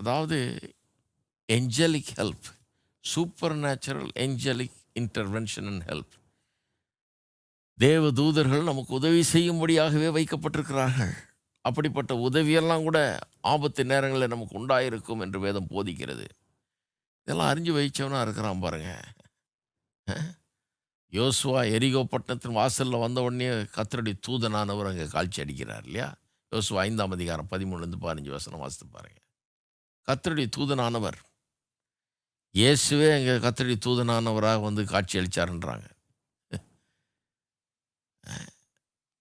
அதாவது angelic help supernatural angelic intervention and help தேவ தூதர்கள் நமக்கு உதவி செய்யும்படியாகவே வைக்கப்பட்டிருக்கிறார்கள். அப்படிப்பட்ட உதவியெல்லாம் கூட ஆபத்து நேரங்களில் நமக்கு உண்டாயிருக்கும் என்று வேதம் போதிக்கிறது. இதெல்லாம் அறிஞ்சு வைச்சவனாக இருக்கிறான் பாருங்க. யோசுவா எரிகோ பட்டணத்தின் வாசலில் வந்த உடனே கத்தருடைய தூதனானவர் அங்கே காட்சி அடிக்கிறார் இல்லையா? யோசுவா ஐந்தாம் அதிகாரம் பதிமூணுலேருந்து பதினஞ்சு வசனம் வாசித்து பாருங்க. கத்தருடைய தூதனானவர். இயேசுவே அங்கே கத்தருடைய தூதனானவராக வந்து காட்சி அளிச்சாருன்றாங்க.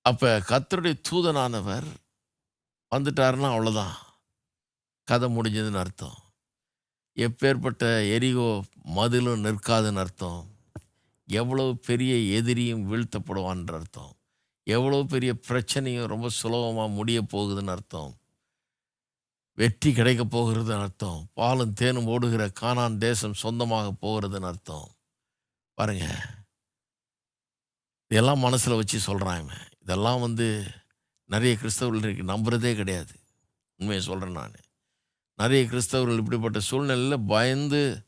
அப்போ கத்தருடைய தூதனானவர் வந்துட்டாருன்னா அவ்வளோதான் கதை முடிஞ்சதுன்னு அர்த்தம். எப்பேற்பட்ட எரிகோ மதிலும் நிற்காதுன்னு அர்த்தம். எவ்வளவு பெரிய எதிரியும் வீழ்த்தப்படுவான்ற அர்த்தம். எவ்வளோ பெரிய பிரச்சனையும் ரொம்ப சுலபமாக முடிய போகுதுன்னு அர்த்தம். வெற்றி கிடைக்க போகிறதுன்னு அர்த்தம். பாலும் தேனும் ஓடுகிற கானான் தேசம் சொந்தமாக போகிறதுன்னு அர்த்தம். பாருங்க. இதெல்லாம் மனசில் வச்சு சொல்கிறான் இவன். இதெல்லாம் வந்து நிறைய கிறிஸ்தவர்கள் இருக்கு. நம்புறதே கிடையாது. உண்மையை சொல்கிறேன் நான். நிறைய கிறிஸ்தவர்கள் இப்படிப்பட்ட சூழ்நிலையில் பயந்து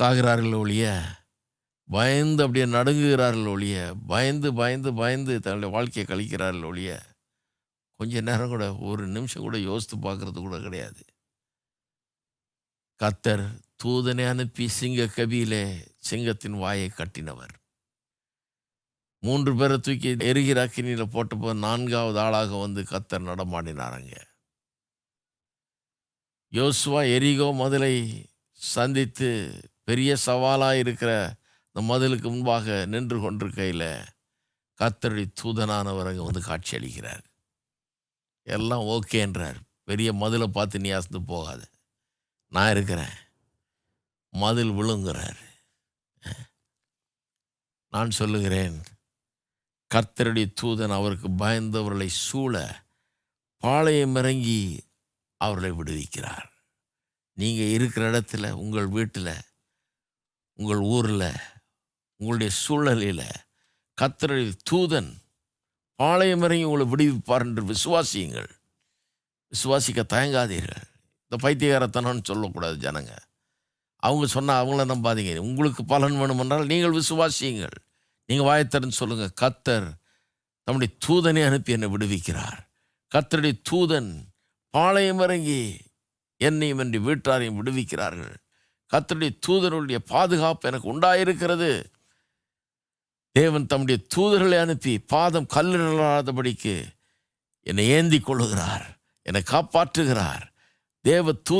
சாகிறார்கள் ஒழிய பயந்து அப்படியே நடுங்குகிறார்கள் ஒழிய பயந்து பயந்து பயந்து தன்னுடைய வாழ்க்கையை கழிக்கிறார்கள் ஒழிய கொஞ்ச நேரம் கூட ஒரு நிமிஷம் கூட யோசித்து பார்க்கறது கூட கிடையாது. கத்தர் தூதனை அனுப்பி சிங்க கபியிலே சிங்கத்தின் வாயை கட்டினவர். மூன்று பேரை தூக்கி எரிகிற அக்கினியில் போட்டப்போ நான்காவது ஆளாக வந்து கத்தர் நடமாடினாரங்க யோசுவா எரிகோ மதுளை சந்தித்து பெரிய சவாலாக இருக்கிற இந்த மதிலுக்கு முன்பாக நின்று கொண்டிருக்கையில் கத்தருடைய தூதனானவர் அங்கே வந்து காட்சி அளிக்கிறார் எல்லாம் ஓகேன்றார். பெரிய மதிலை பார்த்து நீ அசந்து போகாத. நான் இருக்கிறேன். மதில் விழுங்குறார். நான் சொல்லுகிறேன் கர்த்தருடைய தூதன் அவருக்கு பயந்தவர்களை சூழ பாளையம் இறங்கி அவர்களை விடுவிக்கிறார். நீங்கள் இருக்கிற இடத்துல உங்கள் வீட்டில் உங்கள் ஊரில் உங்களுடைய சூழ்நிலையில் கர்த்தருடைய தூதன் பாளையம் வரையும் உங்களை விடுவிப்பார் என்று விசுவாசியுங்கள். விசுவாசிக்க தயங்காதீர்கள். இந்த பைத்தியகாரத்தனம்னு சொல்லக்கூடாது ஜனங்க. அவங்க சொன்னால் அவங்கள நம்பாதீங்க. உங்களுக்கு பலன் வேணுமென்றால் நீங்கள் விசுவாசியுங்கள். நீங்கள் வாயத்தரன்னு சொல்லுங்கள் கத்தர் தம்முடைய தூதனை அனுப்பி என்னை விடுவிக்கிறார். கத்தருடைய தூதன் பாளையம் இறங்கி என்னையும் என்று வீட்டாரையும் விடுவிக்கிறார்கள். கத்தருடைய தூதனுடைய பாதுகாப்பு எனக்கு உண்டாயிருக்கிறது. தேவன் தம்முடைய தூதர்களை அனுப்பி பாதம் கல்லிடலாதபடிக்கு என்னை ஏந்தி கொள்ளுகிறார் என்னை காப்பாற்றுகிறார். தேவ தூ